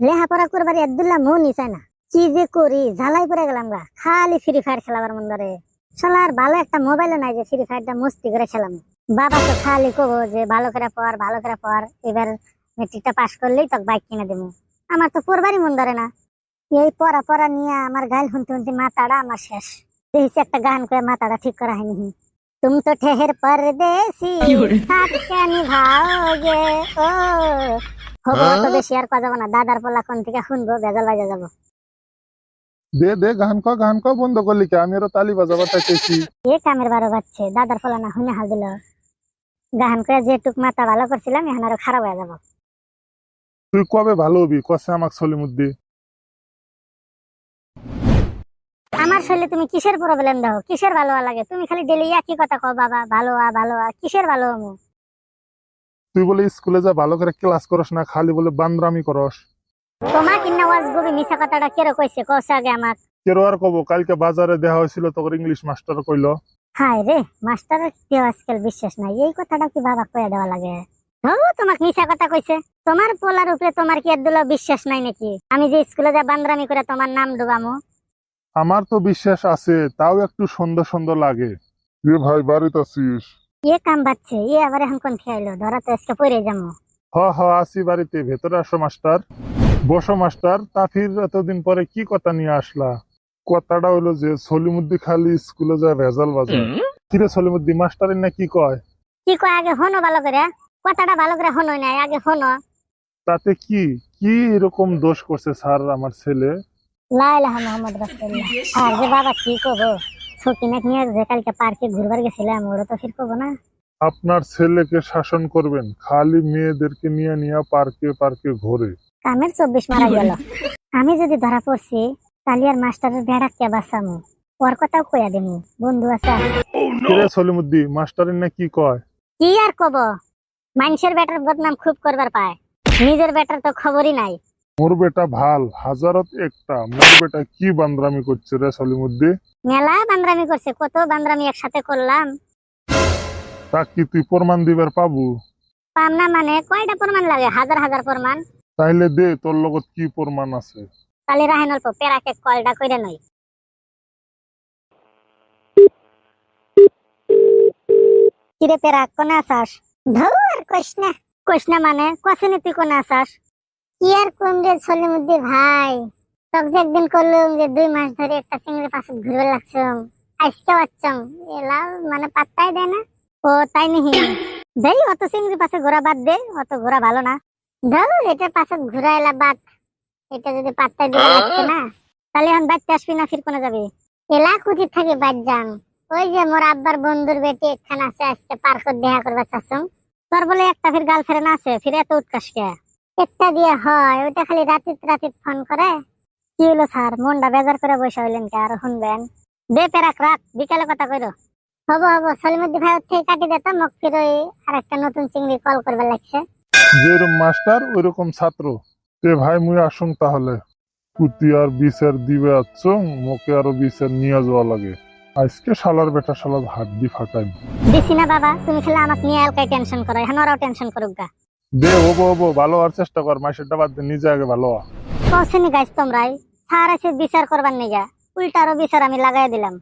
লেহাপড়া করবার আবদুল্লাহ মনই চায় না। কি যে করি ঝালাই পড়ে গেলাম গা। খালি ফ্রি ফায়ার খেলাবার মন ধরে। শালার ভালো একটা মোবাইলও নাই যে ফ্রি ফায়ারটা মস্তি করে খেলাম। বাবা তো খালি কব যে ভালো করে ভালো করে এবার মেট্রিকটা করলেই তো বাইক কিনে দেবো। আমার তো পড়বারই মন ধরে না। এই পড়া পড়া নিয়ে আমার গাল শুনতে শুনতে মাথাটা আমার শেষ। দেখছি একটা গান করে মাথাটা ঠিক করা হয়নি। তুম তো ঠেহের পরদেশি সাথে নিভাওগে ও ओ হব তো বেশি আর না। দাদার পোলা কোন থেকে শুনব বেজাল বাজা যাব। দে দে গান ক গান ক বন্ধ করলি কি? আমি আরও তালি বাজাবা চাইতেছি এ কামের বারো বাচ্চে দাদার পোলা না শুনে হাল দিল। গাহান করে যে মাথা ভালো করছিলাম এখন আরও খারাপ হয়ে যাব। তুই কবে ভালো হবি? কষে আমাক সলিমুদ্দি। আমার শরীরে তুমি কিসের প্রবলেম দাও কিসের ভালো লাগে? তুমি খালি ডেলি একই কথা কও বাবা ভালো আ ভালো আ কিসের ভালো হমু তুই বলে স্কুলে যা ভালো করে ক্লাস করস না খালি বলে বান্দরামি করস। তোমার কিনা ওয়াজ গবি মিশা কথাটা কেরো কইছে? কইছে আগে আমাক। কেরো আর কব কালকে বাজারে দেখা হয়েছিল তোর ইংলিশ মাস্টার কইলো। হায় রে মাস্টারের কেউ আজকাল বিশ্বাস নাই। এই কথাটা কি বাবা কয়ে দেওয়া লাগে? ও তোমাক মিশা কথা কইছে। তোমার পোলার উপরে তোমার কি একদুলো বিশ্বাস নাই নাকি? আমি যে স্কুলে যা বান্দরামি করে তোমার নাম ডুবামু। আমার তো বিশ্বাস আছে তাও একটু সুন্দর সুন্দর লাগে। এ ভাই বাড়িতে আছিস? এ কাম বাচ্ছে এ আবার এখন কোন খেয়াইলো ধরা তো আজকে পড়ে যাব। হ হ আসি বাড়িতে ভেতরে আসো মাস্টার। বসো মাস্টার তা ফির এতদিন পরে কি কথা নিয়ে আসলা? কথাটা হলো যে সলিমুদ্দি খালি স্কুলে যায় ভেজাল বাজার কিরে সলিমুদ্দি মাস্টারের না কি কয়? কি কয় আগে হনো ভালো করে। কথাটা ভালো করে হনো না আগে হনো তাতে কি? কি এরকম দোষ করছে স্যার আমার ছেলে? লাইলাহ মোহাম্মদ রাসূলুল্লাহ। আর যে বাবা কি করব সকিনাক নিয়ে যে কালকে পার্কে ঘুরবার গেছিলাম ওরা তো ফির করব না। আপনার ছেলেকে শাসন করবেন খালি মেয়েদেরকে নিয়ে নিয়ে পার্কে পার্কে ঘোরে। কামের চব্বিশ মারা গেল। আমি যদি ধরা পড়ছি তাহলে আর মাস্টারের বেড়া কে বাঁচামু? ওর কথাও কইয়া দিমু। বন্ধু আছে। কিরে সলিমুদ্দি মাস্টারের না কি কয়? কি আর কব? মানুষের বেটার বদনাম খুব করবার পায়। নিজের বেটার তো খবরই নাই। মোর বেটা ভালো হাজারত একটা। মোর বেটা কি বান্দরামি করছে রে সলিমুদ্দি মেলা বান্দরামি করছে কত বান্দরামি একসাথে করলাম। তা কি তুই প্রমাণ দিবার পাবু? পাম না মানে কয়টা প্রমাণ লাগে? হাজার হাজার প্রমাণ। তাইলে দে তোর লগত কি প্রমাণ আছে? তাহলে রাহেন অল্প পেরাকে কলটা কইরা নই কিরে পেরাক কোনে আসাস ধর কৃষ্ণা কৃষ্ণা মানে কসিনি তুই কোনে আসাস কি আর কোন রে ভাই? তোকে যে একদিন করলুম যে দুই মাস ধরে একটা চিংড়ি পাশে ঘুরবে লাগছম আজকে বাচ্চম এলা মানে পাত্তাই দেয় না। ও তাই দেই, অত পাশে ঘোরা বাদ দে, অত ঘোরা ভালো না। ধর পাশে ঘুরা এলা বাদ। এটা যদি পাত্তাই দিতে লাগছে না, তাহলে এখন বাচ্চা আসবি না ফির কোনে যাবি? এলা খুঁজি থাকি বাদ যান ওই যে মোর আব্বার বন্ধুর বেটি এখানে আছে, আজকে পার্কত দেখা করবার চাচ্ছম তোর বলে একটা ফির গার্লফ্রেন্ড আছে, ফির এত উৎকাশ কে? একটা দিয়ে হয় ওইটা খালি রাতিত রাতিত ফোন করে। কি হলো স্যার? মনটা বেজার করে বসে হইলেন কে আর শুনবেন? দে পেরাক রাত বিকালে কথা কইরো। হব হব সলিমুদ্দি ভাই থেকে কাটি দিতাম মোক ফির ওই আর একটা নতুন চিংড়ি কল করবার লাগছে। যেরকম মাস্টার ওইরকম ছাত্র। তে ভাই মুই আসুন তাহলে। কুতি আর বিচার দিবে আচ্ছং মোকে আরও বিচার নিয়ে যাওয়া লাগে। আজকে শালার বেটা শালার হাড্ডি ফাঁকাই দিছি না বাবা তুমি খেলে আমাকে নিয়ে এলকাই টেনশন করো এখন ওরাও টেনশন করুক গা। দে হব হব ভালো হওয়ার চেষ্টা কর, মাসেরটা বাদ দে, নিজে আগে ভালো হ। কৌশনি গাইছ তোমরাই সার আছে বিচার করবার নিগা, উল্টারও বিচার আমি লাগাই দিলাম।